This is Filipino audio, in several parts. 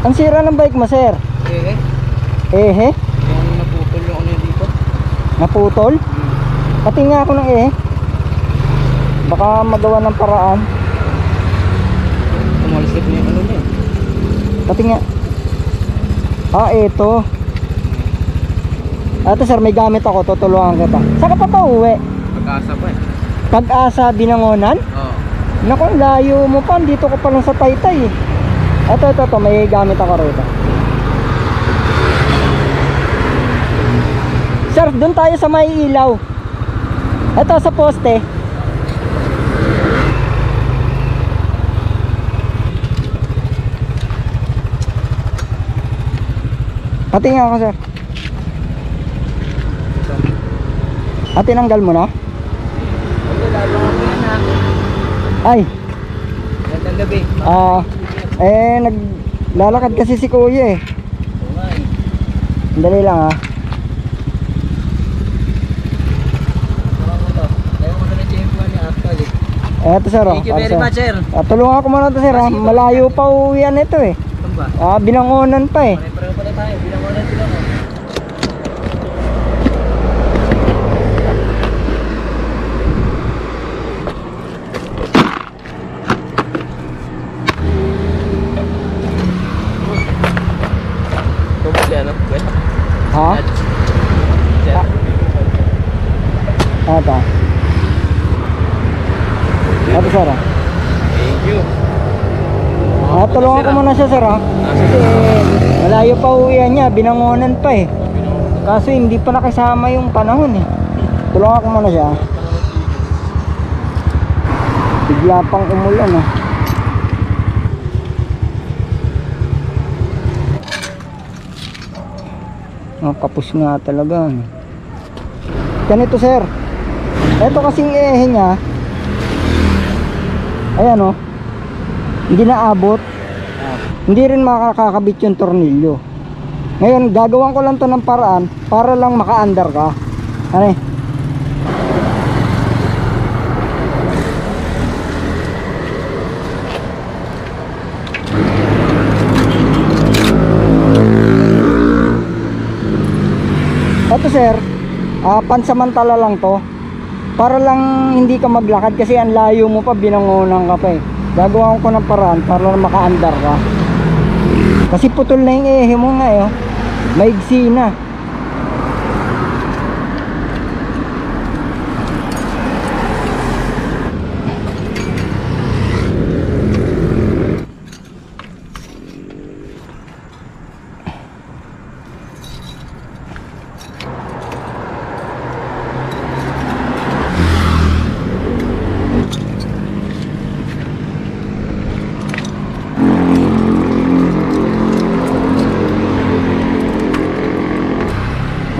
Ang sira ng bike mo, sir? Eh, Ehe? yung naputol yung ano dito. Naputol? Pati nga ako ng ehe. Baka magawa ng paraan. Umalsip na yung ano niya. Pati nga. Ah, eto. Ito sir, may gamit ako. Tutulungan kita. Saan ka pa pa uwi? Pag-asa pa eh. Pag-asa binangonan? Oo. Naku, ang layo mo pa. Dito ko pa lang sa Taytay eh. Ito, ito, ito. May gamit ako rito. Sir, doon tayo sa may ilaw. Ito sa poste. Pati nga ako, sir. At tinanggal mo na? Ay, Gandang gabi. ah, eh, naglalakad kasi si kuya eh. Dali lang ah. Eto sir oh. Thank you very much sir. Ah, tulungan ako muna to sir ah. Malayo pa uwian ito eh. Ba? Ah, binangonan pa eh. Pare-pareho pala tayo. Bilang mo na sila mo. Ito ba si ano? Wait. Ha? Eto. Eto sir ah. Thank you. Ah, tulungan ko muna siya sir ah. Kasi malayo pa uwian niya. Binangonan pa eh. Kaso hindi pa nakasama yung panahon eh. Tulungan ko muna siya. Bigla pang umulan ah. Oh, kapos nga talaga. Ganito sir. Ito kasing ehe niya. Ayan oh. Hindi naabot. Hindi rin makakakabit yung tornilyo. Ngayon, gagawan ko lang to ng paraan para lang maka-under ka. Ano eh? Ito sir, ah, pansamantala lang to. Para lang hindi ka maglakad kasi ang layo mo pa, binangonan ka pa eh. Gagawa ko ng paraan para lang maka-under ka. Kasi putol na yung ehe mo nga eh. oh. Maigsi na.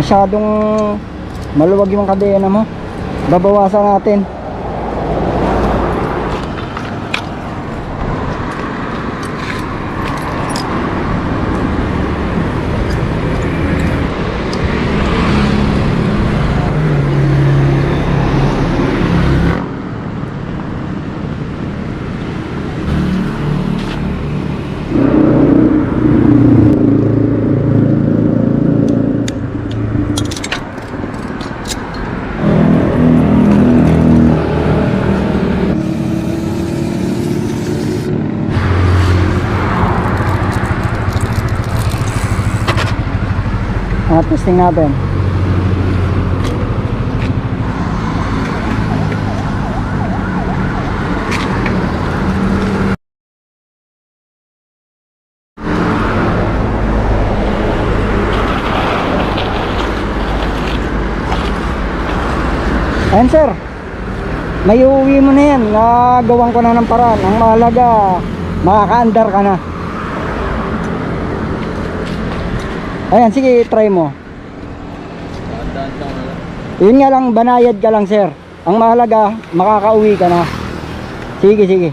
Masyadong maluwag yung kadena mo. Babawasan natin. Ah, testing natin. Ayan sir, may uuwi mo na yan. Nagawan ko na ng paraan. Ang mahalaga, makaka-under ka na. Ayan, sige, try mo. Yun nga lang, banayad ka lang, sir. Ang mahalaga, makakauwi ka na. Sige, sige.